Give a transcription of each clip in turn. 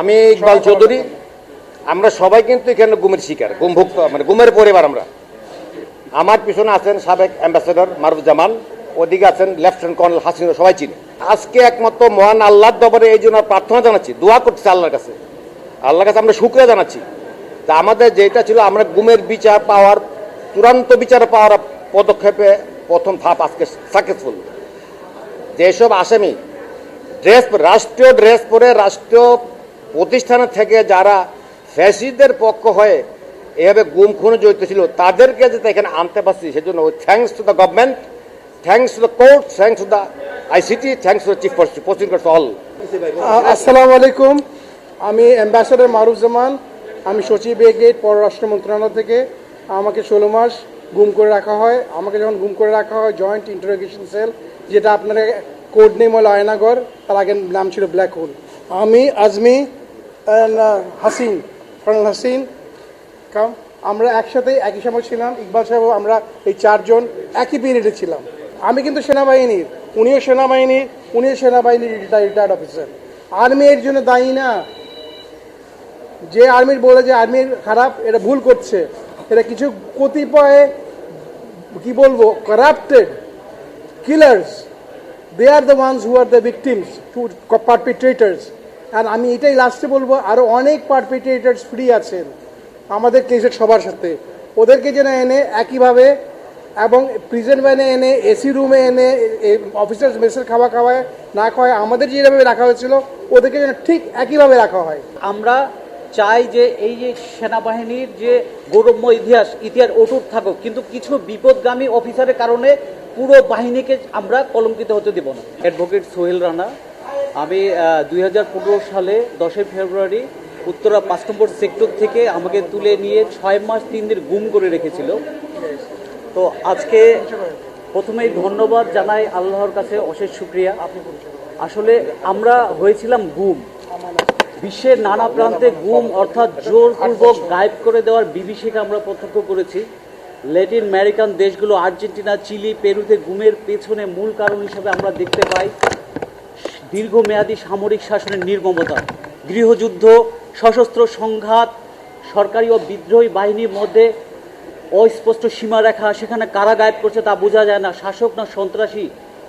আমি ইকবাল চৌধুরী। আমরা সবাই কিন্তু এখানে গুমের শিকার, গুমভুক্ত মানে গুমের পরিবার আমরা। আমার পিছনে আছেন সাবেক অ্যাম্বাসেডর মারুফ জামান ওদিকে আছেন লেফটেন্যান্ট কর্নেল হাসিন সবাই চিনি। আজকে একমাত্র মহান আল্লাহর দবরে এই জন্য প্রার্থনা জানাচ্ছি, দোয়া করছি আল্লাহর কাছে। আল্লাহর কাছে আমরা শুক্রিয়া জানাচ্ছি। তা আমাদের যেটা ছিল, আমরা গুমের বিচার পাওয়ার, চূড়ান্ত বিচার পাওয়ার পদক্ষেপে প্রথম ধাপ আজকে সাকসেসফুল যেসব আসামি ড্রেস রাষ্ট্রীয় ড্রেস পরে, রাষ্ট্রীয় প্রতিষ্ঠান থেকে যারা ফ্যাসিদের পক্ষ হয়ে এভাবে গুম খুনে জড়িত ছিল, তাদেরকে যাতে এখানে আনতে পারছি, সেজন্য thanks to the government thanks to the court thanks to the ICT thanks to the chief prosecutor all আসসালামু আলাইকুম। আমি অ্যাম্বাসাডার মারুফ জামান আমি সচিব এ গেট, পররাষ্ট্র মন্ত্রণালয় থেকে। আমাকে ষোলো মাস গুম করে রাখা হয়। আমাকে যখন গুম করে রাখা হয় জয়েন্ট ইন্টারোগেশন সেল যেটা আপনার কোড নেম হলো আয়নাগর, তার আগে নাম ছিল ব্ল্যাক হোল আমি, আজমি uh, হাসিন কর্নেল হাসিন কাম আমরা একসাথে একই সময় ছিলাম ইকবাল সাহেব আমরা এই চারজন একই পিরিয়ডে ছিলাম। আমি কিন্তু সেনাবাহিনীর উনিও সেনাবাহিনীর উনিও সেনাবাহিনীর রিটায়ার্ড অফিসার আর্মি এর জন্য দায়ী না। যে আর্মির বলে যে আর্মির খারাপ এটা ভুল করছে। এটা কিছু কতিপয় কি বলব corrupted killers they are the ones who are the victims to perpetrators আর আমি এটাই লাস্টে বলব আরও অনেক পারপিট্রেটার্স ফ্রি আছেন আমাদের কেসের সবার সাথে। ওদেরকে যেন এনে একইভাবে এবং প্রিজেন্ট ভ্যানে এনে এসি রুমে এনে অফিসার্স মেসের খাওয়া খাওয়ায় না খাওয়ায় আমাদের যেভাবে রাখা হয়েছিল ওদেরকে যেন ঠিক একইভাবে রাখা হয়। আমরা চাই যে এই যে সেনাবাহিনীর যে গৌরবময় ইতিহাস ইতিহাস অটুট থাকুক কিন্তু কিছু বিপদগামী অফিসারের কারণে পুরো বাহিনীকে আমরা কলঙ্কিত হতে দেব না। অ্যাডভোকেট সোহেল রানা আমি দুই হাজার পনেরো সালে দশই ফেব্রুয়ারি উত্তরা পাঁচ নম্বর সেক্টর থেকে আমাকে তুলে নিয়ে ছয় মাস, তিন দিন গুম করে রেখেছিল। তো আজকে প্রথমেই ধন্যবাদ জানাই আল্লাহর কাছে অশেষ শুক্রিয়া। আসলে আমরা হয়েছিলাম গুম। বিশ্বের নানা প্রান্তে গুম অর্থাৎ জোরপূর্বক গায়েব করে দেওয়ার বিভীষিকা আমরা প্রত্যক্ষ করেছি। ল্যাটিন আমেরিকান দেশগুলো আর্জেন্টিনা, চিলি, পেরুতে গুমের পেছনে মূল কারণ হিসেবে আমরা দেখতে পাই। দীর্ঘমেয়াদী সামরিক শাসনের নির্মমতা, গৃহযুদ্ধ, সশস্ত্র সংঘাত, সরকারি ও বিদ্রোহী বাহিনীর মধ্যে অস্পষ্ট সীমারেখা সেখানে কারা গায়েব করছে তা বোঝা যায় না। শাসক না সন্ত্রাসী,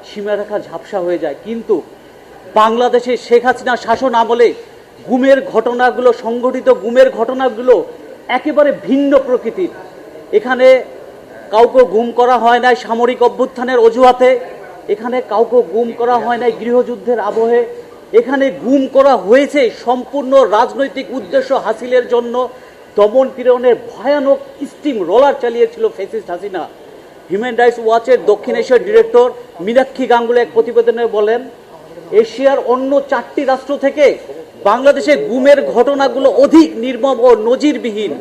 সীমারেখা ঝাপসা হয়ে যায়। কিন্তু বাংলাদেশে শেখ হাসিনা শাসন আমলে গুমের ঘটনাগুলো সংগঠিত গুমের ঘটনাগুলো একেবারে ভিন্ন প্রকৃতির। এখানে কাউকে গুম করা হয় নাই সামরিক অভ্যুত্থানের অজুহাতে। এখানে কাউকে গুম করা হয় নাই গৃহযুদ্ধের আবহে। এখানে গুম করা হয়েছে সম্পূর্ণ রাজনৈতিক উদ্দেশ্য হাসিলের জন্য। দমন পীড়নের ভয়ানক স্টিম রোলার চালিয়েছিল ফেসিস্ট হাসিনা। হিউম্যান রাইটস ওয়াচের দক্ষিণ এশিয়ার ডিরেক্টর মীনাক্ষী গাঙ্গুলি এক প্রতিবেদনে বলেন, এশিয়ার অন্য চারটি রাষ্ট্র থেকে বাংলাদেশে গুমের ঘটনাগুলো অধিক নির্মম ও নজিরবিহীন।